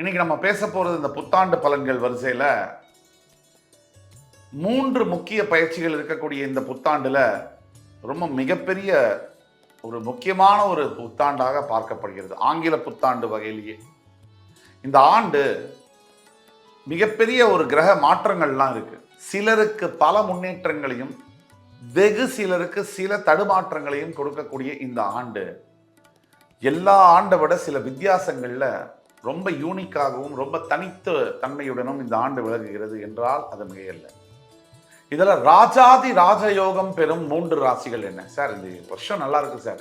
இன்னைக்கு நம்ம பேச போகிறது இந்த புத்தாண்டு பலன்கள் வரிசையில் மூன்று முக்கிய பயிற்சிகள் இருக்கக்கூடிய இந்த புத்தாண்டில் ரொம்ப மிகப்பெரிய ஒரு முக்கியமான ஒரு புத்தாண்டாக பார்க்கப்படுகிறது. ஆங்கில புத்தாண்டு வகையிலேயே. இந்த ஆண்டு மிகப்பெரிய ஒரு கிரக மாற்றங்கள்லாம் இருக்கு. சிலருக்கு பல முன்னேற்றங்களையும் வெகு சிலருக்கு சில தடுமாற்றங்களையும் கொடுக்கக்கூடிய இந்த ஆண்டு. எல்லா ஆண்டை விட சில வித்தியாசங்களில் ரொம்ப யூனிக்காகவும் ரொம்ப தனித்த தன்மையுடனும் இந்த ஆண்டு விலகுகிறது என்றால் அது மிகையல்ல. இதில் ராஜாதி ராஜயோகம் பெறும் மூன்று ராசிகள் என்ன? சார் இந்த வருஷம் நல்லா இருக்கு சார்.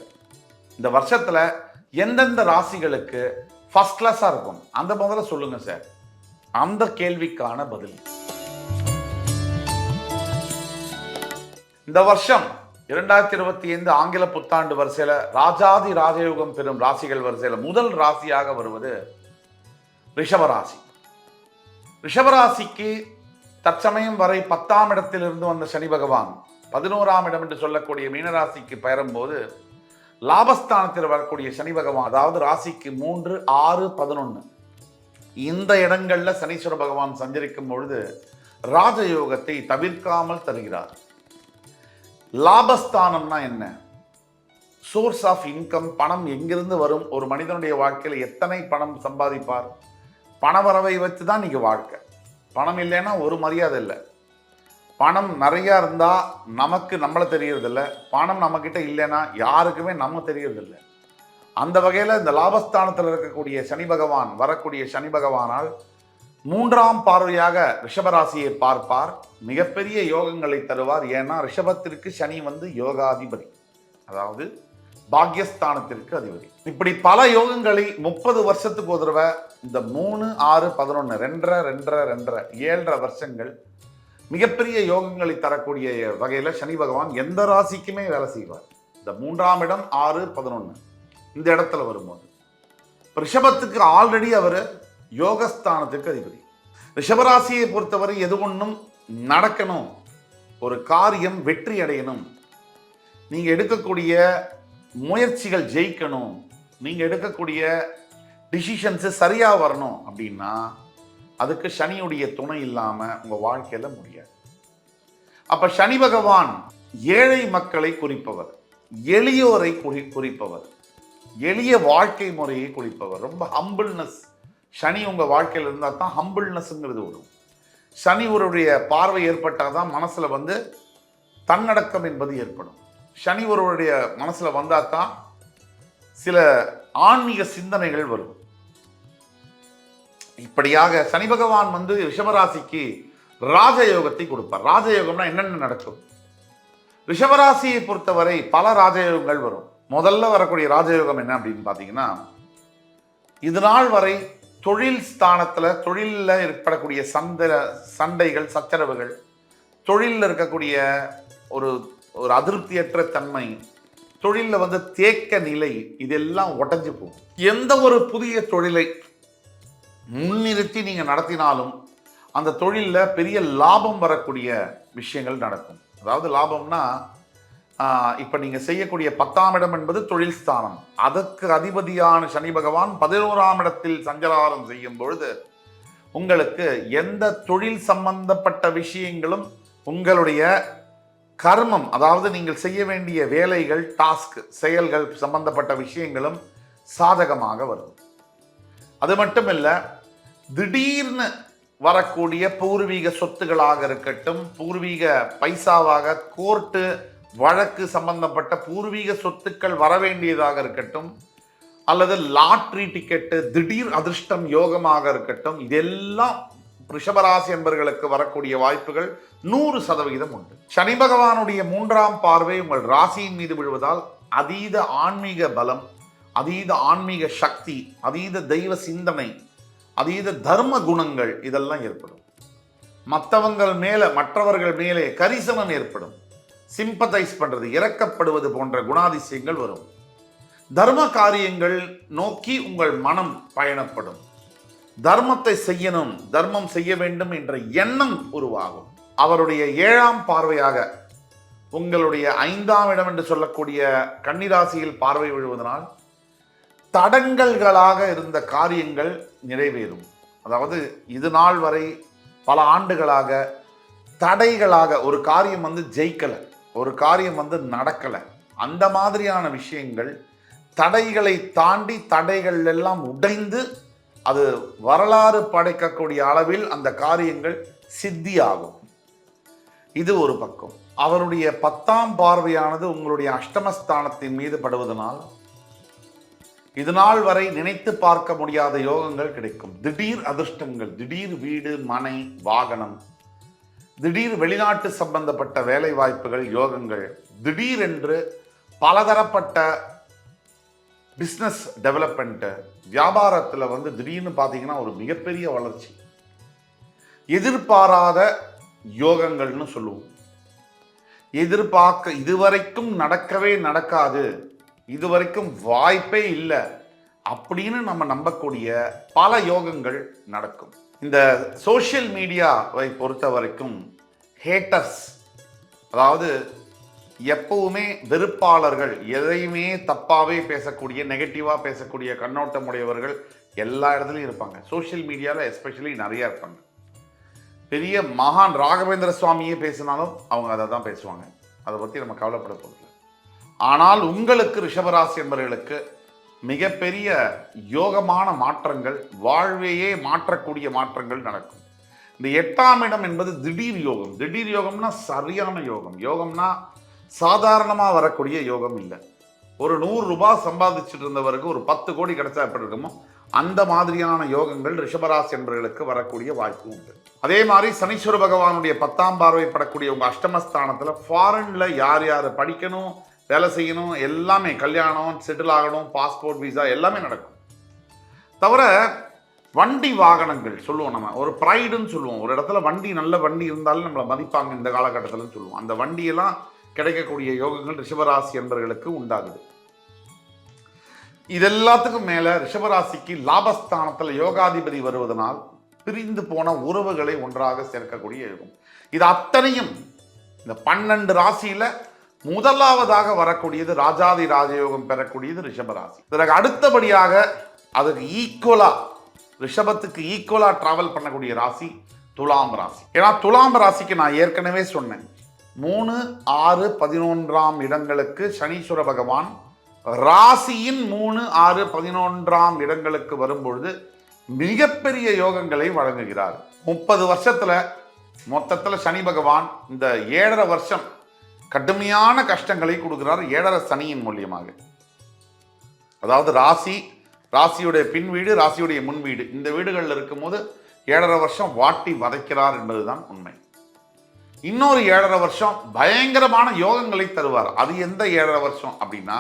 இந்த வருஷத்தில் எந்தெந்த ராசிகளுக்கு ஃபர்ஸ்ட் கிளாஸாக இருக்கும்? அந்த முதல்ல சொல்லுங்க சார். அந்த கேள்விக்கான பதில். இந்த வருஷம் இரண்டாயிரத்தி இருபத்தி ஐந்து ஆங்கில புத்தாண்டு வரிசையில் ராஜாதி ராஜயோகம் பெறும் ராசிகள் வரிசையில் முதல் ராசியாக வருவது ரிஷபராசி. ரிஷபராசிக்கு தற்சமயம் வரை பத்தாம் இடத்திலிருந்து வந்த சனி பகவான் பதினோராம் இடம் என்று சொல்லக்கூடிய மீனராசிக்கு பெயரும்போது லாபஸ்தானத்தில் வரக்கூடிய சனி பகவான் அதாவது ராசிக்கு மூன்று ஆறு பதினொன்று இந்த இடங்களில் சனீஸ்வர பகவான் சஞ்சரிக்கும் பொழுது ராஜயோகத்தை தவிர்க்காமல் தருகிறார். லாபஸ்தானம்னா என்ன? சோர்ஸ் ஆஃப் இன்கம் பணம் எங்கிருந்து வரும்? ஒரு மனிதனுடைய வாழ்க்கையில் எத்தனை பணம் சம்பாதிப்பார்? பணவரவை வச்சு தான் இன்றைக்கி வாழ்க்கை. பணம் இல்லைன்னா ஒரு மரியாதை இல்லை. பணம் நிறையா இருந்தால் நமக்கு நம்மளை தெரியறதில்ல. பணம் நம்மக்கிட்ட இல்லைன்னா யாருக்குமே நம்ம தெரியறதில்ல. அந்த வகையில் இந்த லாபஸ்தானத்தில் இருக்கக்கூடிய சனி பகவான் வரக்கூடிய சனி பகவானால் மூன்றாம் பார்வையாக ரிஷபராசியை பார்ப்பார். மிகப்பெரிய யோகங்களை தருவார். ஏன்னா ரிஷபத்திற்கு சனி வந்து யோகாதிபதி. அதாவது பாக்யஸ்தானத்திற்கு அதிபதி. இப்படி பல யோகங்களை முப்பது வருஷத்துக்கு ஒரு தடவை இந்த மூணு ஆறு பதினொன்று ரெண்டரை ரெண்டரை ரெண்டரை ஏழரை வருஷங்கள் மிகப்பெரிய யோகங்களை தரக்கூடிய வகையில் சனி பகவான் எந்த ராசிக்குமே வேலை செய்வார். இந்த மூன்றாம் இடம் ஆறு பதினொன்று இந்த இடத்துல வரும்போது. ரிஷபத்துக்கு ஆல்ரெடி அவர் யோகஸ்தானத்துக்கு அதிபதி. ரிஷபராசியை பொறுத்தவரை எது ஒன்றும் நடக்கணும் ஒரு காரியம் வெற்றி அடையணும். நீங்கள் எடுக்கக்கூடிய முயற்சிகள் ஜெயிக்கணும். நீங்கள் எடுக்கக்கூடிய டிசிஷன்ஸு சரியாக வரணும் அப்படின்னா அதுக்கு சனியுடைய துணை இல்லாமல் உங்கள் வாழ்க்கையில் முடியாது. அப்போ சனி பகவான் ஏழை மக்களை குறிப்பவர். எளியோரை குறி குறிப்பவர். எளிய வாழ்க்கை முறையை குறிப்பவர். ரொம்ப ஹம்பிள்னஸ் சனி உங்கள் வாழ்க்கையில் இருந்தால் தான் ஹம்பிள்னஸ்ங்கிறது வரும். சனி ஒருடைய பார்வை ஏற்பட்டால் தான் மனசில் வந்து தன்னடக்கம் என்பது ஏற்படும். சனி ஒருவருடைய மனசில் வந்தால் தான் சில ஆன்மீக சிந்தனைகள் வரும். இப்படியாக சனி பகவான் வந்து ரிஷபராசிக்கு ராஜயோகத்தை கொடுப்பார். ராஜயோகம்னா என்னென்ன நடக்கும்? ரிஷபராசியை பொறுத்தவரை பல ராஜயோகங்கள் வரும். முதல்ல வரக்கூடிய ராஜயோகம் என்ன அப்படின்னு பார்த்தீங்கன்னா இது நாள் வரை தொழில் ஸ்தானத்தில் தொழிலில் ஏற்படக்கூடிய சந்த சண்டைகள் சச்சரவுகள் தொழிலில் இருக்கக்கூடிய ஒரு ஒரு அதிருப்தியற்ற தன்மை தொழிலில் வந்து தேக்க நிலை இதெல்லாம் உடஞ்சி போகும். எந்த ஒரு புதிய தொழிலை முன்னிறுத்தி நீங்கள் நடத்தினாலும் அந்த தொழிலில் பெரிய லாபம் வரக்கூடிய விஷயங்கள் நடக்கும். அதாவது லாபம்னா இப்போ நீங்கள் செய்யக்கூடிய பத்தாம் இடம் என்பது தொழில் ஸ்தானம். அதற்கு அதிபதியான சனி பகவான் பதினோராம் இடத்தில் சஞ்சலாரம் செய்யும் பொழுது உங்களுக்கு எந்த தொழில் சம்பந்தப்பட்ட விஷயங்களும் உங்களுடைய கர்மம் அதாவது நீங்கள் செய்ய வேண்டிய வேலைகள் டாஸ்க் செயல்கள் சம்பந்தப்பட்ட விஷயங்களும் சாதகமாக வரும் அது மட்டும் இல்லை திடீர்னு வரக்கூடிய பூர்வீக சொத்துகளாக இருக்கட்டும் பூர்வீக பைசாவாக கோர்ட்டு வழக்கு சம்பந்தப்பட்ட பூர்வீக சொத்துக்கள் வர வேண்டியதாக இருக்கட்டும் அல்லது லாட்ரி டிக்கெட்டு திடீர் அதிர்ஷ்டம் யோகமாக இருக்கட்டும் இதெல்லாம் ரிஷபராசி என்பர்களுக்கு வரக்கூடிய வாய்ப்புகள் நூறு சதவிகிதம் உண்டு. சனி பகவானுடைய மூன்றாம் பார்வை உங்கள் ராசியின் மீது விழுவதால் அதீத ஆன்மீக பலம் அதீத ஆன்மீக சக்தி அதீத தெய்வ சிந்தனை அதீத தர்ம குணங்கள் இதெல்லாம் ஏற்படும். மற்றவங்கள் மேலே மற்றவர்கள் மேலே கரிசனம் ஏற்படும். சிம்பத்தைஸ் பண்ணுறது இறக்கப்படுவது போன்ற குணாதிசயங்கள் வரும். தர்ம காரியங்கள் நோக்கி உங்கள் மனம் பயணப்படும். தர்மத்தை செய்யணும் தர்மம் செய்ய வேண்டும் என்ற எண்ணம் உருவாகும். அவருடைய ஏழாம் பார்வையாக உங்களுடைய ஐந்தாம் இடம் என்று சொல்லக்கூடிய கன்னிராசியில் பார்வை விழுவதனால் தடங்கல்களாக இருந்த காரியங்கள் நிறைவேறும். அதாவது இது நாள் வரை பல ஆண்டுகளாக தடைகளாக ஒரு காரியம் வந்து ஜெயிக்கலை ஒரு காரியம் வந்து நடக்கலை. அந்த மாதிரியான விஷயங்கள் தடைகளை தாண்டி தடைகள் எல்லாம் உடைந்து அது வரலாறு படைக்கக்கூடிய அளவில் அந்த காரியங்கள் சித்தியாகும். இது ஒரு பக்கம். அவருடைய பத்தாம் பார்வையானது உங்களுடைய அஷ்டமஸ்தானத்தின் மீது படுவதனால் இது நாள் வரை நினைத்து பார்க்க முடியாத யோகங்கள் கிடைக்கும். திடீர் அதிர்ஷ்டங்கள் திடீர் வீடு மனை வாகனம் திடீர் வெளிநாட்டு சம்பந்தப்பட்ட வேலை வாய்ப்புகள் யோகங்கள் திடீரென்று பலதரப்பட்ட பிஸ்னஸ் டெவலப்மெண்ட்டு வியாபாரத்தில் வந்து திடீர்னு பார்த்தீங்கன்னா ஒரு மிகப்பெரிய வளர்ச்சி. எதிர்பாராத யோகங்கள்னு சொல்லுவோம். எதிர்பார்க்க இதுவரைக்கும் நடக்கவே நடக்காது. இதுவரைக்கும் வாய்ப்பே இல்லை அப்படின்னு நம்ம நம்பக்கூடிய பல யோகங்கள் நடக்கும். இந்த சோஷியல் மீடியாவை பொறுத்த வரைக்கும் ஹேட்டர்ஸ் அதாவது எப்பவுமே வெறுப்பாளர்கள் எதையுமே தப்பாகவே பேசக்கூடிய நெகட்டிவாக பேசக்கூடிய கண்ணோட்டம் உடையவர்கள் எல்லா இடத்துலையும் இருப்பாங்க. சோஷியல் மீடியாவில் எஸ்பெஷலி நிறைய இருப்பாங்க. பெரிய மகான் ராகவேந்திர சுவாமியே பேசினாலும் அவங்க அதை தான் பேசுவாங்க. அதை பற்றி நம்ம கவலைப்பட ஆனால் உங்களுக்கு ரிஷபராசி என்பவர்களுக்கு மிகப்பெரிய யோகமான மாற்றங்கள் வாழ்வையே மாற்றக்கூடிய மாற்றங்கள் நடக்கும். இந்த எட்டாம் இடம் என்பது திடீர் யோகம். திடீர் யோகம்னா சரியான யோகம். யோகம்னா சாதாரணமாக வரக்கூடிய யோகம் இல்லை. ஒரு நூறு ரூபாய் சம்பாதிச்சுட்டு இருந்தவருக்கு ஒரு பத்து கோடி கிடைச்சா எப்படி இருக்குமோ அந்த மாதிரியான யோகங்கள் ரிஷபராசி என்பவர்களுக்கு வரக்கூடிய வாய்ப்பு உண்டு. அதே மாதிரி சனீஸ்வர பகவானுடைய பத்தாம் பார்வை படக்கூடிய உங்கள் அஷ்டமஸ்தானத்தில் ஃபாரின்ல யார் யார் படிக்கணும் வேலை செய்யணும் எல்லாமே கல்யாணம் செட்டில் ஆகணும் பாஸ்போர்ட் விசா எல்லாமே நடக்கும். தவிர வண்டி வாகனங்கள் சொல்லுவோம் நம்ம ஒரு ப்ரைடுன்னு சொல்லுவோம். ஒரு இடத்துல வண்டி நல்ல வண்டி இருந்தாலும் நம்மளை மதிப்பாங்க இந்த காலகட்டத்தில்னு சொல்லுவோம். அந்த வண்டியெல்லாம் கிடைக்கக்கூடிய யோகங்கள் ரிஷபராசி என்பர்களுக்கு உண்டாகுது. இது எல்லாத்துக்கும் மேல ரிஷபராசிக்கு லாபஸ்தானத்தில் யோகாதிபதி வருவதனால் பிரிந்து போன உறவுகளை ஒன்றாக சேர்க்கக்கூடிய யோகம். இது அத்தனையும் இந்த பன்னெண்டு ராசியில முதலாவதாக வரக்கூடியது ராஜாதி ராஜயோகம் பெறக்கூடியது ரிஷபராசி. இதற்கு அடுத்தபடியாக அதுக்கு ஈக்குவலா ரிஷபத்துக்கு ஈக்குவலா டிராவல் பண்ணக்கூடிய ராசி துலாம் ராசி. ஏன்னா துலாம் ராசிக்கு நான் ஏற்கனவே சொன்னேன். மூணு ஆறு பதினொன்றாம் இடங்களுக்கு சனீஸ்வர பகவான் ராசியின் மூணு ஆறு பதினொன்றாம் இடங்களுக்கு வரும்பொழுது மிகப்பெரிய யோகங்களை வழங்குகிறார். முப்பது வருஷத்துல மொத்தத்தில் சனி பகவான் இந்த ஏழரை வருஷம் கடுமையான கஷ்டங்களை கொடுக்கிறார் ஏழரை சனியின் மூலியமாக. அதாவது ராசி ராசியுடைய பின் வீடு ராசியுடைய முன் வீடு. இந்த வீடுகளில் இருக்கும்போது ஏழரை வருஷம் வாட்டி வதைக்கிறார் என்பதுதான் உண்மை. இன்னொரு ஏழரை வருஷம் பயங்கரமான யோகங்களை தருவார். அது எந்த ஏழரை வருஷம் அப்படின்னா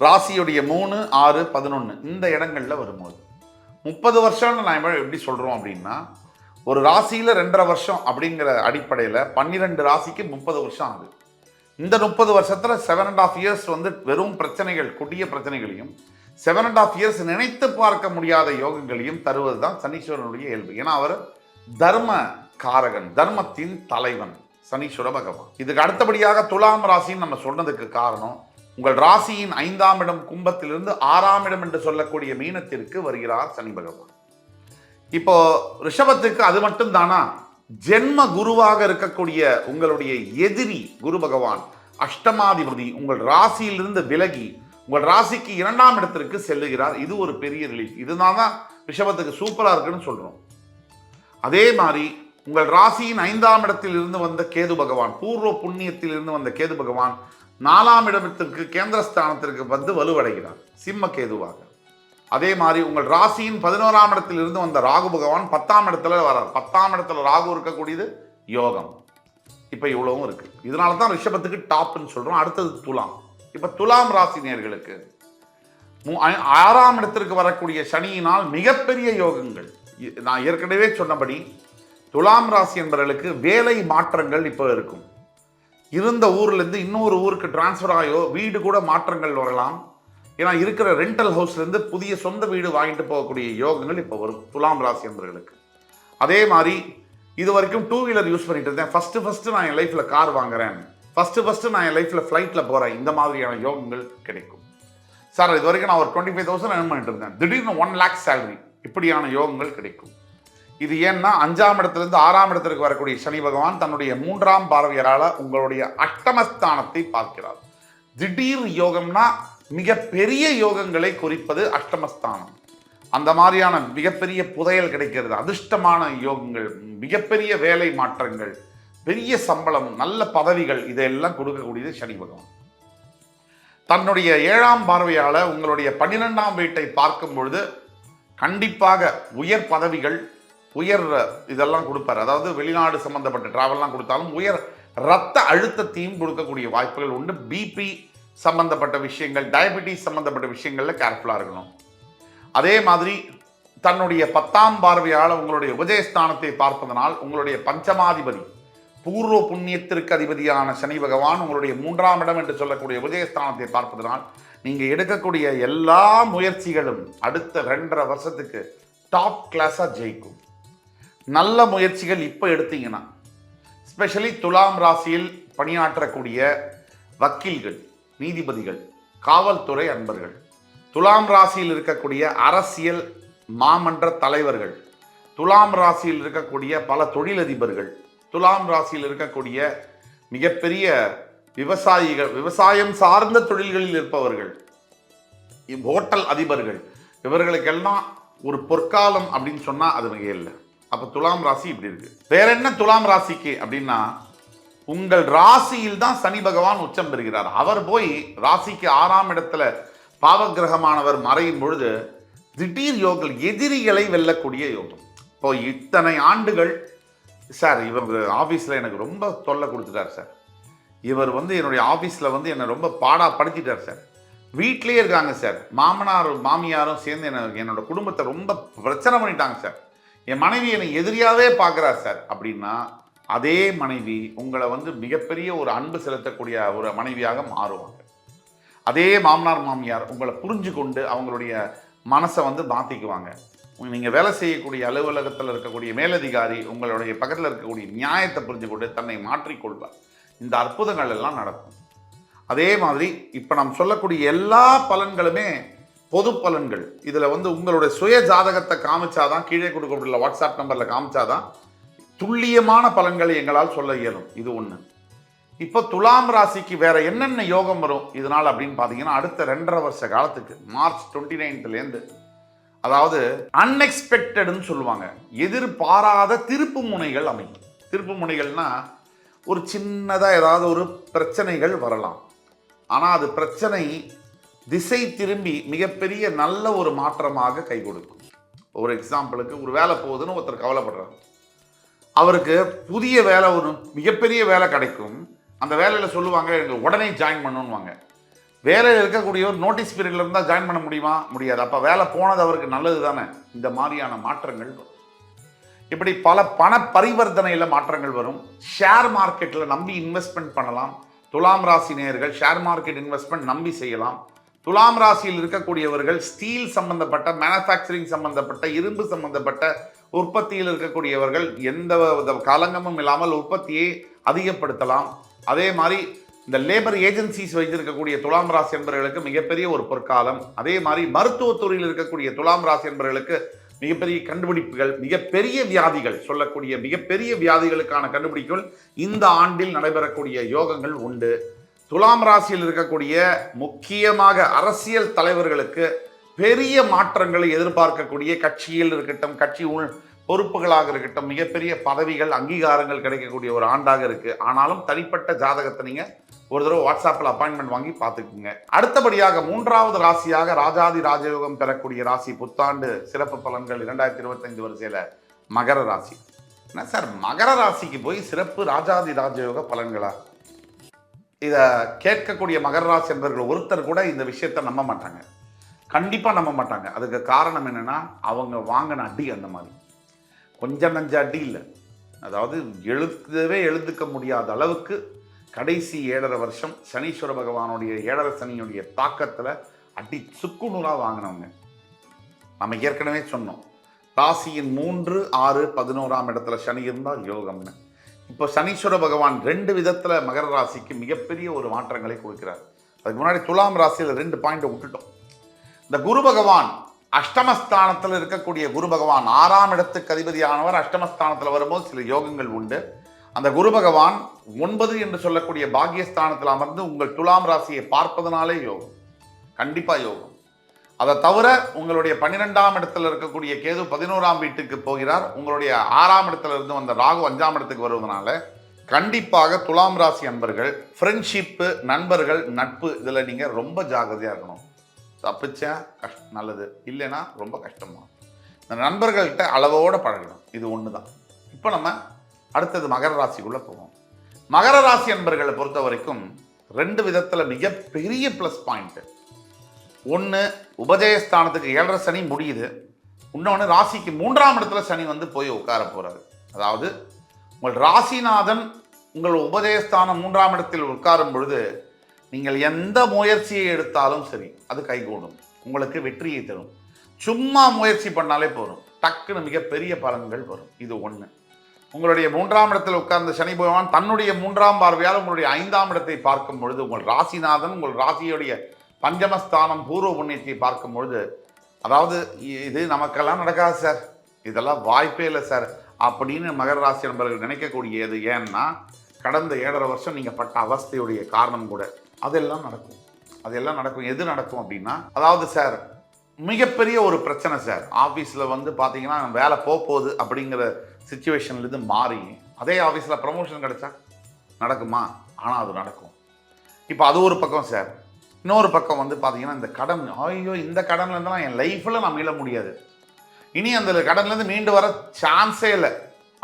ராசியுடைய மூணு ஆறு பதினொன்று இந்த இடங்களில் வரும்போது. முப்பது வருஷம்னு நான் எப்படி- சொல்கிறோம் அப்படின்னா ஒரு ராசியில் ரெண்டரை வருஷம் அப்படிங்கிற அடிப்படையில் பன்னிரெண்டு ராசிக்கு முப்பது வருஷம் ஆகுது. இந்த முப்பது வருஷத்தில் செவன் அண்ட் ஆஃப் இயர்ஸ் வந்து வெறும் பிரச்சனைகள் கொடிய பிரச்சனைகளையும் செவன் அண்ட் ஆஃப் இயர்ஸ் நினைத்து பார்க்க முடியாத யோகங்களையும் தருவது தான் சனீஸ்வரனுடைய இயல்பு. ஏன்னா அவர் தர்ம காரகன் தர்மத்தின் தலைவன் சனீஸ்வர பகவான். இதுக்கு அடுத்தபடியாக துலாம் ராசின்னு நம்ம சொன்னதுக்கு காரணம் உங்கள் ராசியின் ஐந்தாம் இடம் கும்பத்திலிருந்து ஆறாம் இடம் என்று சொல்லக்கூடிய மீனத்திற்கு வருகிறார் சனி பகவான். இப்போ ரிஷபத்துக்கு அது மட்டும் தானா ஜென்ம குருவாக இருக்கக்கூடிய உங்களுடைய எதிரி குரு பகவான் அஷ்டமாதிபதி உங்கள் ராசியிலிருந்து விலகி உங்கள் ராசிக்கு இரண்டாம் இடத்திற்கு செல்லுகிறார். இது ஒரு பெரிய ரிலீஃப் இதுதான் தான் ரிஷபத்துக்கு சூப்பராக இருக்குன்னு சொல்கிறோம் அதே மாதிரி உங்கள் ராசியின் ஐந்தாம் இடத்தில் இருந்து வந்த கேது பகவான் பூர்வ புண்ணியத்தில் இருந்து வந்த கேது பகவான் நாலாம் இடத்திற்கு கேந்திரஸ்தானத்திற்கு வந்து வலுவடைகிறார் சிம்ம கேதுவாக. அதே மாதிரி உங்கள் ராசியின் பதினோராம் இடத்தில் இருந்து வந்த ராகு பகவான் பத்தாம் இடத்துல வரார். பத்தாம் இடத்துல ராகு இருக்கக்கூடியது யோகம். இப்போ இவ்வளவும் இருக்கு. இதனால தான் ரிஷபத்துக்கு டாப்னு சொல்கிறோம் அடுத்தது துலாம். இப்போ துலாம் ராசி நேர்களுக்கு ஆறாம் இடத்திற்கு வரக்கூடிய சனியினால் மிகப்பெரிய யோகங்கள். நான் ஏற்கனவே சொன்னபடி துலாம் ராசி என்பவர்களுக்கு வேலை மாற்றங்கள் இப்போ இருக்கும். இருந்த ஊர்லேருந்து இன்னொரு ஊருக்கு டிரான்ஸ்ஃபர் ஆகியோ வீடு கூட மாற்றங்கள் வரலாம். ஏன்னா இருக்கிற ரெண்டல் ஹவுஸ்லேருந்து புதிய சொந்த வீடு வாங்கிட்டு போகக்கூடிய யோகங்கள் இப்போ வரும் துலாம் ராசி என்பவர்களுக்கு அதே மாதிரி இது வரைக்கும் டூ வீலர் யூஸ் பண்ணிட்டு இருந்தேன். ஃபஸ்ட்டு ஃபஸ்ட்டு நான் என் லைஃப்பில் கார் வாங்குறேன். ஃபஸ்ட்டு ஃபஸ்ட்டு நான் என் லைஃப்பில் ஃப்ளைட்டில் போகிறேன் இந்த மாதிரியான யோகங்கள் கிடைக்கும். சார் இது வரைக்கும் நான் ஒரு டுவெண்ட்டி ஃபைவ் தௌசண்ட் ஏர்ன் பண்ணிட்டு இருந்தேன். திடீர்னு ஒன் லேக் சேலரி இப்படியான யோகங்கள் கிடைக்கும். இது ஏன்னா அஞ்சாம் இடத்திலிருந்து ஆறாம் இடத்திற்கு வரக்கூடிய சனி பகவான் தன்னுடைய மூன்றாம் பார்வையரால் உங்களுடைய அஷ்டமஸ்தானத்தை பார்க்கிறார். திடீர் யோகம்னா மிகப்பெரிய யோகங்களை குறிப்பது அஷ்டமஸ்தானம். அந்த மாதிரியான மிகப்பெரிய புதையல் கிடைக்கிறது அதிர்ஷ்டமான யோகங்கள் மிகப்பெரிய வேலை மாற்றங்கள் பெரிய சம்பளம் நல்ல பதவிகள் இதையெல்லாம் கொடுக்கக்கூடியது சனி பகவான். தன்னுடைய ஏழாம் பார்வையால் உங்களுடைய பன்னிரெண்டாம் வீட்டை பார்க்கும் பொழுது கண்டிப்பாக உயர் பதவிகள் உயர் இதெல்லாம் கொடுப்பார். அதாவது வெளிநாடு சம்பந்தப்பட்ட ட்ராவல்லாம் கொடுத்தாலும் உயர் ரத்த அழுத்தத்தையும் கொடுக்கக்கூடிய வாய்ப்புகள் உண்டு. பிபி சம்பந்தப்பட்ட விஷயங்கள் டயபெட்டிஸ் சம்பந்தப்பட்ட விஷயங்களில் கேர்ஃபுல்லாக இருக்கணும். அதே மாதிரி தன்னுடைய பத்தாம் பார்வையால் உங்களுடைய உபஜயஸ்தானத்தை பார்ப்பதனால் உங்களுடைய பஞ்சமாதிபதி பூர்வ புண்ணியத்திற்கு அதிபதியான சனி பகவான் உங்களுடைய மூன்றாம் இடம் என்று சொல்லக்கூடிய உதயஸ்தானத்தை பார்ப்பதனால் நீங்கள் எடுக்கக்கூடிய எல்லா முயற்சிகளும் அடுத்த ரெண்டரை வருஷத்துக்கு டாப் கிளாஸாக ஜெயிக்கும். நல்ல முயற்சிகள் இப்போ எடுத்தீங்கன்னா ஸ்பெஷலி துலாம் ராசியில் பணியாற்றக்கூடிய வக்கீல்கள் நீதிபதிகள் காவல்துறை அன்பர்கள் துலாம் ராசியில் இருக்கக்கூடிய அரசியல் மாமன்ற தலைவர்கள் துலாம் ராசியில் இருக்கக்கூடிய பல தொழிலதிபர்கள் துலாம் ராசியில் இருக்கக்கூடிய மிகப்பெரிய விவசாயிகள் விவசாயம் சார்ந்த தொழில்களில் இருப்பவர்கள் ஹோட்டல் அதிபர்கள் இவர்களுக்கெல்லாம் ஒரு பொற்காலம் அப்படின்னு சொன்னால் அது மிக இல்லை அப்போ துலாம் ராசி இப்படி இருக்கு. வேற என்ன துலாம் ராசிக்கு அப்படின்னா உங்கள் ராசியில் தான் சனி பகவான் உச்சம் பெறுகிறார். அவர் போய் ராசிக்கு ஆறாம் இடத்துல பாவகிரகமானவர் மறையும் பொழுது திடீர் யோகம் எதிரிகளை வெல்லக்கூடிய யோகம். இப்போ இத்தனை ஆண்டுகள் சார் இவர் ஆஃபீஸில் எனக்கு ரொம்ப தொல்லை கொடுத்துட்டார் சார். இவர் வந்து என்னுடைய ஆஃபீஸில் வந்து என்னை ரொம்ப பாடா படுத்திட்டார் சார். வீட்டிலேயே இருக்காங்க சார். மாமனாரும் மாமியாரும் சேர்ந்து என்ன என்னோட குடும்பத்தை ரொம்ப பிரச்சனை பண்ணிட்டாங்க சார். என் மனைவி என்னை எதிரியாவே பார்க்குறா சார். அப்படின்னா அதே மனைவி உங்களை வந்து மிகப்பெரிய ஒரு அன்பு செலுத்தக்கூடிய ஒரு மனைவியாக மாறுவாங்க. அதே மாமனார் மாமியார் உங்களை புரிஞ்சு கொண்டு அவங்களுடைய மனசை வந்து மாற்றிக்குவாங்க நீங்கள் வேலை செய்யக்கூடிய அலுவலகத்தில் இருக்கக்கூடிய மேலதிகாரி உங்களுடைய பக்கத்தில் இருக்கக்கூடிய நியாயத்தை புரிஞ்சு கொண்டு தன்னை மாற்றிக்கொள்வார் இந்த அற்புதங்கள் எல்லாம் நடக்கும். அதே மாதிரி இப்போ நாம் சொல்லக்கூடிய எல்லா பலன்களுமே பொது பலன்கள் இதில் வந்து உங்களுடைய சுய ஜாதகத்தை காமிச்சாதான் கீழே கொடுக்கப்பட்டுள்ள வாட்ஸ்அப் நம்பரில் காமிச்சாதான் துல்லியமான பலன்களை எங்களால் சொல்ல இயலும். இது ஒன்று இப்போ துலாம் ராசிக்கு வேற என்னென்ன யோகம் வரும்? இதனால் அப்படின்னு பார்த்தீங்கன்னா அடுத்த ரெண்டரை வருஷ காலத்துக்கு மார்ச் டுவெண்ட்டி நைன்த்லேருந்து. அதாவது அன்எக்ஸ்பெக்டடுன்னு சொல்லுவாங்க. எதிர்பாராத திருப்பு முனைகள் அமையும். திருப்பு முனைகள்னா ஒரு சின்னதாக ஏதாவது ஒரு பிரச்சனைகள் வரலாம். ஆனால் அது பிரச்சனை திசை திரும்பி மிகப்பெரிய நல்ல ஒரு மாற்றமாக கை கொடுக்கும். ஒரு எக்ஸாம்பிளுக்கு ஒரு வேலை போகுதுன்னு ஒருத்தர் கவலைப்படுறார். அவருக்கு புதிய வேலை ஒரு மிகப்பெரிய வேலை கிடைக்கும். அந்த வேலையில் சொல்லுவாங்க எங்களுக்கு உடனே ஜாயின் பண்ணணுவாங்க வேலையில் இருக்கக்கூடியவர் நோட்டீஸ் பீரியடில் இருந்தால் ஜாயின் பண்ண முடியுமா? முடியாது. அப்போ வேலை போனது அவருக்கு நல்லது தானே? இந்த மாதிரியான மாற்றங்கள் வரும். இப்படி பல பண பரிவர்த்தனையில் மாற்றங்கள் வரும். ஷேர் மார்க்கெட்டில் நம்பி இன்வெஸ்ட்மெண்ட் பண்ணலாம். துலாம் ராசி நேயர்கள் ஷேர் மார்க்கெட் இன்வெஸ்ட்மெண்ட் நம்பி செய்யலாம். துலாம் ராசியில் இருக்கக்கூடியவர்கள் ஸ்டீல் சம்பந்தப்பட்ட மேனுஃபேக்சரிங் சம்பந்தப்பட்ட இரும்பு சம்பந்தப்பட்ட உற்பத்தியில் இருக்கக்கூடியவர்கள் எந்த வித கலங்கமும் இல்லாமல் உற்பத்தியை அதிகப்படுத்தலாம். அதே மாதிரி இந்த லேபர் ஏஜென்சிஸ் வைத்திருக்கக்கூடிய துலாம் ராசி என்பவர்களுக்கு மிகப்பெரிய ஒரு பொற்காலம். அதே மாதிரி மருத்துவத்துறையில் இருக்கக்கூடிய துலாம் ராசி என்பவர்களுக்கு மிகப்பெரிய கண்டுபிடிப்புகள் மிகப்பெரிய வியாதிகள் சொல்லக்கூடிய மிகப்பெரிய வியாதிகளுக்கான கண்டுபிடிப்புகள் இந்த ஆண்டில் நடைபெறக்கூடிய யோகங்கள் உண்டு. துலாம் ராசியில் இருக்கக்கூடிய முக்கியமாக அரசியல் தலைவர்களுக்கு பெரிய மாற்றங்களை எதிர்பார்க்கக்கூடிய கட்சியில் இருக்கட்டும் கட்சி உள் பொறுப்புகளாக இருக்கட்டும் மிகப்பெரிய பதவிகள் அங்கீகாரங்கள் கிடைக்கக்கூடிய ஒரு ஆண்டாக இருக்கு. ஆனாலும் தனிப்பட்ட ஜாதகத்தை நீங்க ஒரு தடவை வாட்ஸ்அப்பில் அப்பாயின்மெண்ட் வாங்கி பார்த்துக்குங்க. அடுத்தபடியாக மூன்றாவது ராசியாக ராஜாதி ராஜயோகம் பெறக்கூடிய ராசி புத்தாண்டு சிறப்பு பலன்கள் இரண்டாயிரத்தி இருபத்தைந்து வரிசையில் மகர ராசி. என்ன சார் மகர ராசிக்கு போய் சிறப்பு ராஜாதி ராஜயோக பலன்களா? இதை கேட்கக்கூடிய மகராசி என்பவர்கள் ஒருத்தர் கூட இந்த விஷயத்தை நம்ப மாட்டாங்க. கண்டிப்பாக நம்ப மாட்டாங்க. அதுக்கு காரணம் என்னென்னா அவங்க வாங்கின அடி அந்த மாதிரி. கொஞ்சம் நஞ்ச அடி இல்லை. அதாவது எழுதவே எழுதுக்க முடியாத அளவுக்கு கடைசி ஏழரை வருஷம் சனீஸ்வர பகவானுடைய ஏழரை சனியுடைய தாக்கத்தில் அடி சுக்குநூலாக வாங்கினவங்க. நம்ம ஏற்கனவே சொன்னோம். ராசியின் மூன்று ஆறு பதினோராம் இடத்துல சனி இருந்தால் யோகம்னு. இப்போ சனீஸ்வர பகவான் ரெண்டு விதத்தில் மகர ராசிக்கு மிகப்பெரிய ஒரு மாற்றங்களை கொடுக்கிறார். அதுக்கு முன்னாடி துலாம் ராசியில் ரெண்டு பாயிண்ட்டை விட்டுட்டோம். இந்த குரு பகவான் அஷ்டமஸ்தானத்தில் இருக்கக்கூடிய குரு பகவான் ஆறாம் இடத்துக்கு அதிபதியானவர் அஷ்டமஸ்தானத்தில் வரும்போது சில யோகங்கள் உண்டு. அந்த குரு பகவான் ஒன்பது என்று சொல்லக்கூடிய பாக்கியஸ்தானத்தில் அமர்ந்து உங்கள் துலாம் ராசியை பார்ப்பதனாலே யோகம். கண்டிப்பாக யோகம். அதை தவிர உங்களுடைய பன்னிரெண்டாம் இடத்துல இருக்கக்கூடிய கேது பதினோராம் வீட்டுக்கு போகிறார். உங்களுடைய ஆறாம் இடத்துல இருந்து வந்த ராகு அஞ்சாம் இடத்துக்கு வருவதனால கண்டிப்பாக துலாம் ராசி அன்பர்கள் ஃப்ரெண்ட்ஷிப்பு நண்பர்கள் நட்பு இதில் நீங்கள் ரொம்ப ஜாகிரதையாக இருக்கணும். தப்பிச்சா கஷ்ட நல்லது. இல்லைன்னா ரொம்ப கஷ்டமாக இந்த நண்பர்கள்கிட்ட அளவோடு பழகணும். இது ஒன்று தான் இப்போ நம்ம அடுத்தது மகர ராசிக்குள்ளே போவோம். மகர ராசி அன்பர்களை பொறுத்த வரைக்கும் ரெண்டு விதத்தில் மிகப்பெரிய ப்ளஸ் பாயிண்ட்டு ஒன்று உபஜயஸ்தானத்துக்கு ஏழரை சனி முடியுது. இன்னொன்று ராசிக்கு மூன்றாம் இடத்துல சனி வந்து போய் உட்கார போகிறாரு அதாவது உங்கள் ராசிநாதன் உங்கள் உபஜயஸ்தானம் மூன்றாம் இடத்தில் உட்காரும் பொழுது நீங்கள் எந்த முயற்சியை எடுத்தாலும் சரி அது கைகூடும். உங்களுக்கு வெற்றியை தரும். சும்மா முயற்சி பண்ணாலே போதும். டக்குன்னு மிகப்பெரிய பலன்கள் வரும். இது ஒன்று உங்களுடைய மூன்றாம் இடத்தில் உட்கார்ந்த சனி பகவான் தன்னுடைய மூன்றாம் பார்வையால் உங்களுடைய ஐந்தாம் இடத்தை பார்க்கும் பொழுது உங்கள் ராசிநாதன் உங்கள் ராசியுடைய பஞ்சமஸ்தானம் பூர்வ புண்ணியத்தை பார்க்கும் பொழுது அதாவது இ- இது நமக்கெல்லாம் நடக்காது சார். இதெல்லாம் வாய்ப்பே இல்லை சார். அப்படின்னு மகர ராசி நண்பர்கள் நினைக்கக்கூடியது ஏன்னா கடந்த ஏழரை வருஷம் நீங்கள் பட்ட அவஸ்தையுடைய காரணம் கூட அதெல்லாம் நடக்கும். அதெல்லாம் நடக்கும். எது நடக்கும் அப்படின்னா அதாவது சார் மிகப்பெரிய ஒரு பிரச்சனை சார். ஆஃபீஸில் வந்து பார்த்தீங்கன்னா வேலை போக போகுது அப்படிங்கிற சுச்சுவேஷன்லேருந்து மாறி அதே ஆஃபீஸில் ப்ரமோஷன் கிடைச்சா நடக்குமா? ஆனால் அது நடக்கும். இப்போ அது ஒரு பக்கம் சார். இன்னொரு பக்கம் வந்து பார்த்தீங்கன்னா இந்த கடன் ஐயோ இந்த கடன்லேருந்துலாம் என் லைஃப்பில் நான் மீள முடியாது. இனி அந்த கடன்லேருந்து மீண்டு வர சான்ஸே இல்லை.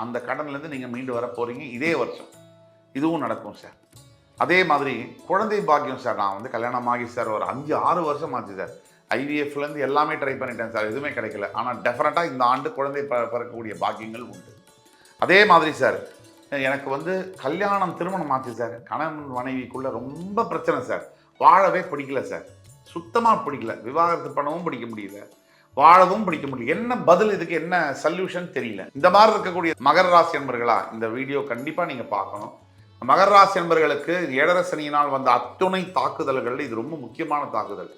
அந்த கடன்லேருந்து நீங்கள் மீண்டு வர போகிறீங்க இதே வருஷம். இதுவும் நடக்கும் சார் அதே மாதிரி குழந்தை பாக்கியம் சார் நான் வந்து கல்யாணம் ஆகி சார் ஒரு அஞ்சு ஆறு வருஷம் ஆச்சு சார் ஐவிஎஃப்லேருந்து எல்லாமே ட்ரை பண்ணிட்டேன் சார் எதுவுமே கிடைக்கல. ஆனால் டெஃபினட்டாக இந்த ஆண்டு குழந்தை ப பிறக்கக்கூடிய பாக்கியங்கள் உண்டு. அதே மாதிரி சார் எனக்கு வந்து கல்யாணம் திருமணம் ஆச்சு சார் கணவன் மனைவிக்குள்ளே ரொம்ப பிரச்சனை சார் வாழவே பிடிக்கல சார். சுத்தமாக பிடிக்கல. விவாகரத்து பண்ணவும் பிடிக்க முடியல. வாழவும் பிடிக்க முடியல. என்ன பதில் இதுக்கு? என்ன சல்யூஷன் தெரியல. இந்த மாதிரி இருக்கக்கூடிய மகர ராசி என்பர்களா இந்த வீடியோ கண்டிப்பாக நீங்கள் பார்க்கணும். மகர ராசி என்பர்களுக்கு ஏழரை சனியினால் வந்த அத்துணை தாக்குதல்கள் இது ரொம்ப முக்கியமான தாக்குதல்.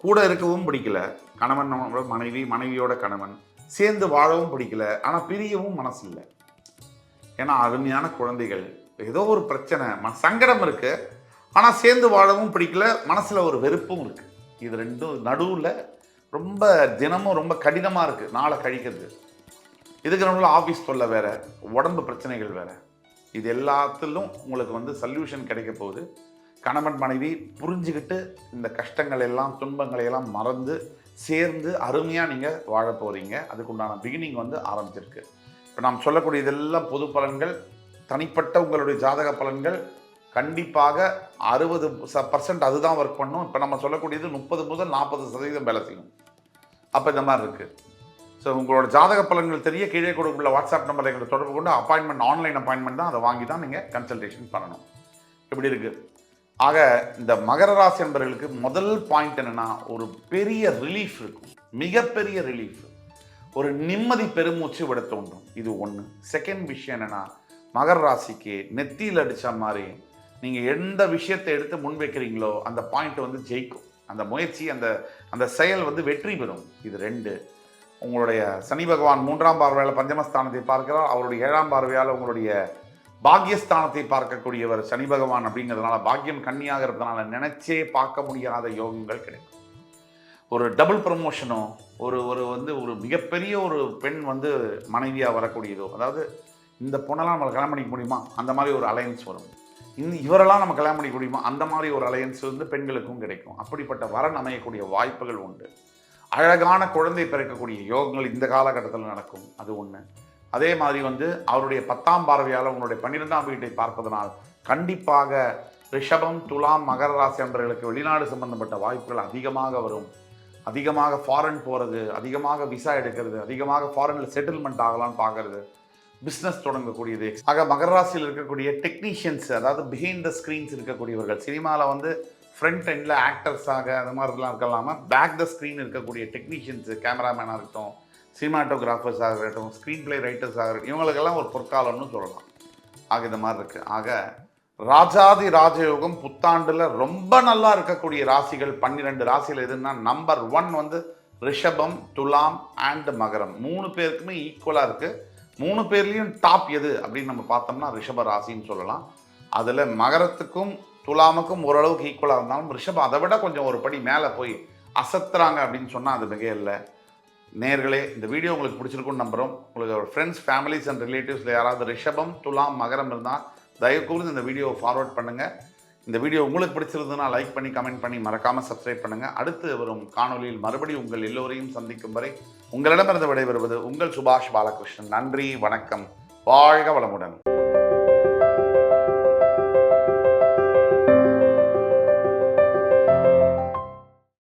கூட இருக்கவும் பிடிக்கல. கணவன் மனைவி மனைவியோட கணவன். சேர்ந்து வாழவும் பிடிக்கல. ஆனால் பிரியவும் மனசு இல்லை ஏன்னா அருமையான குழந்தைகள். ஏதோ ஒரு பிரச்சனை. ம- சங்கடம் இருக்குது ஆனால் சேர்ந்து வாழவும் பிடிக்கல. மனசில் ஒரு வெறுப்பும் இருக்குது இது ரெண்டும் நடுவில் ரொம்ப தினமும் ரொம்ப கடினமாக இருக்குது நாளை கழிக்கிறது. இதுக்கு நம்மள ஆஃபீஸ் தொல்லை வேறு உடம்பு பிரச்சனைகள் வேறு. இது எல்லாத்திலும் உங்களுக்கு வந்து சல்யூஷன் கிடைக்க போகுது. கணவன் மனைவி புரிஞ்சுக்கிட்டு இந்த கஷ்டங்கள் எல்லாம் துன்பங்களை எல்லாம் மறந்து சேர்ந்து அருமையாக நீங்கள் வாழ போகிறீங்க அதுக்குண்டான பிகினிங் வந்து ஆரம்பிச்சிருக்கு. இப்போ நாம் சொல்லக்கூடிய இதெல்லாம் பொது பலன்கள் தனிப்பட்ட உங்களுடைய ஜாதக பலன்கள் கண்டிப்பாக அறுபது பர்சன்ட் அதுதான் ஒர்க் பண்ணும். இப்போ நம்ம சொல்லக்கூடியது முப்பது முதல் நாற்பது சதவீதம் வேலை செய்யும். அப்போ இந்த மாதிரி இருக்குது ஸோ உங்களோட ஜாதக பலன்கள் தெரிய கீழே கொடுக்குள்ள வாட்ஸ்அப் நம்பரை எங்களை தொடர்பு கொண்டு அப்பாயின்மெண்ட் ஆன்லைன் அப்பாயின்மெண்ட் தான் அதை வாங்கி தான் நீங்கள் கன்சல்டேஷன் பண்ணணும். இப்படி இருக்குது ஆக இந்த மகர ராசி என்பவர்களுக்கு முதல் பாயிண்ட் என்னன்னா ஒரு பெரிய ரிலீஃப் இருக்கும். மிகப்பெரிய ரிலீஃப் ஒரு நிம்மதி பெருமூச்சு விட தோன்றும். இது ஒன்று செகண்ட் விஷயம் என்னென்னா மகர ராசிக்கு நெத்தியில் அடித்த மாதிரி நீங்கள் எந்த விஷயத்தை எடுத்து முன்வைக்கிறீங்களோ அந்த பாயிண்ட் வந்து ஜெயிக்கும். அந்த முயற்சி அந்த அந்த செயல் வந்து வெற்றி பெறும். இது ரெண்டு. உங்களுடைய சனி பகவான் மூன்றாம் பார்வையால் பஞ்சமஸ்தானத்தை பார்க்கிறார். அவருடைய ஏழாம் பார்வையால் உங்களுடைய பாக்கியஸ்தானத்தை பார்க்கக்கூடியவர் சனி பகவான் அப்படிங்கிறதுனால பாக்கியம் கண்ணியாக இருக்கிறதுனால நினைச்சே பார்க்க முடியாத யோகங்கள் கிடைக்கும். ஒரு டபுள் ப்ரமோஷனோ ஒரு ஒரு வந்து ஒரு மிகப்பெரிய ஒரு பெண் வந்து மனைவியாக வரக்கூடியதோ அதாவது இந்த பொண்ணெல்லாம் நம்மளை கல்யாணம் பண்ணிக்க முடியுமா? அந்த மாதிரி ஒரு அலையன்ஸ் வரும். இந்த இவரெல்லாம் நம்ம கல்யாணம் பண்ணிக்க முடியுமா? அந்த மாதிரி ஒரு அலையன்ஸ் வந்து பெண்களுக்கும் கிடைக்கும். அப்படிப்பட்ட வரன் அமையக்கூடிய வாய்ப்புகள் உண்டு. அழகான குழந்தை பிறக்கக்கூடிய யோகங்கள் இந்த காலகட்டத்தில் நடக்கும். அது ஒன்று அதே மாதிரி வந்து அவருடைய பத்தாம் பார்வையால் உங்களுடைய பன்னிரெண்டாம் வீட்டை பார்ப்பதனால் கண்டிப்பாக ரிஷபம் துலாம் மகர ராசி என்பவர்களுக்கு வெளிநாடு சம்பந்தப்பட்ட வாய்ப்புகள் அதிகமாக வரும். அதிகமாக ஃபாரின் போகிறது அதிகமாக விசா எடுக்கிறது அதிகமாக ஃபாரினில் செட்டில்மெண்ட் ஆகலாம்னு பார்க்கறது. பிஸ்னஸ் தொடங்கக்கூடியது. ஆக மகர ராசியில் இருக்கக்கூடிய டெக்னீஷியன்ஸ் அதாவது பிஹைண்ட் த ஸ்க்ரீன்ஸ் இருக்கக்கூடியவர்கள் சினிமாவில் வந்து ஃப்ரண்ட் எண்டில் ஆக்டர்ஸாக அது மாதிரிலாம் இருக்கலாமல் பேக் த ஸ்க்ரீன் இருக்கக்கூடிய டெக்னீஷியன்ஸு கேமராமேனாக இருக்கட்டும் சினிமாட்டோகிராஃபர்ஸாக இருக்கட்டும் ஸ்க்ரீன் பிளே ரைட்டர்ஸாக இருக்கட்டும் இவங்களுக்கெல்லாம் ஒரு பொற்காலம்னு சொல்லலாம். ஆக இந்த மாதிரி இருக்குது ஆக ராஜாதி ராஜயோகம் புத்தாண்டில் ரொம்ப நல்லா இருக்கக்கூடிய ராசிகள் பன்னிரெண்டு ராசிகள் எதுன்னா நம்பர் ஒன் வந்து ரிஷபம் துலாம் அண்ட் மகரம். மூணு பேருக்குமே ஈக்குவலாக இருக்குது மூணு பேர்லேயும் டாப் எது அப்படின்னு நம்ம பார்த்தோம்னா ரிஷப ராசின்னு சொல்லலாம். அதில் மகரத்துக்கும் துலாமுக்கும் ஓரளவுக்கு ஈக்குவலாக இருந்தாலும் ரிஷபம் அதை விட கொஞ்சம் ஒரு படி மேலே போய் அசத்துறாங்க அப்படின்னு சொன்னால் அது மிக இல்லை நேர்களே இந்த வீடியோ உங்களுக்கு பிடிச்சிருக்கும்னு நம்புகிறோம் உங்களுக்கு ஃப்ரெண்ட்ஸ் ஃபேமிலிஸ் அண்ட் ரிலேட்டிவ்ஸில் யாராவது ரிஷபம் துலாம் மகரம் இருந்தால் தயவு கூர்ந்து இந்த வீடியோவை ஃபார்வர்ட் பண்ணுங்கள் இந்த வீடியோ உங்களுக்கு பிடிச்சிருந்ததுன்னா லைக் பண்ணி கமெண்ட் பண்ணி மறக்காமல் சப்ஸ்கிரைப் பண்ணுங்கள் அடுத்து வரும் காணொலியில் மறுபடியும் உங்கள் எல்லோரையும் சந்திக்கும் வரை உங்களிடமிருந்து விடைபெறுவது உங்கள் சுபாஷ் பாலகிருஷ்ணன். நன்றி வணக்கம். வாழ்க வளமுடன்.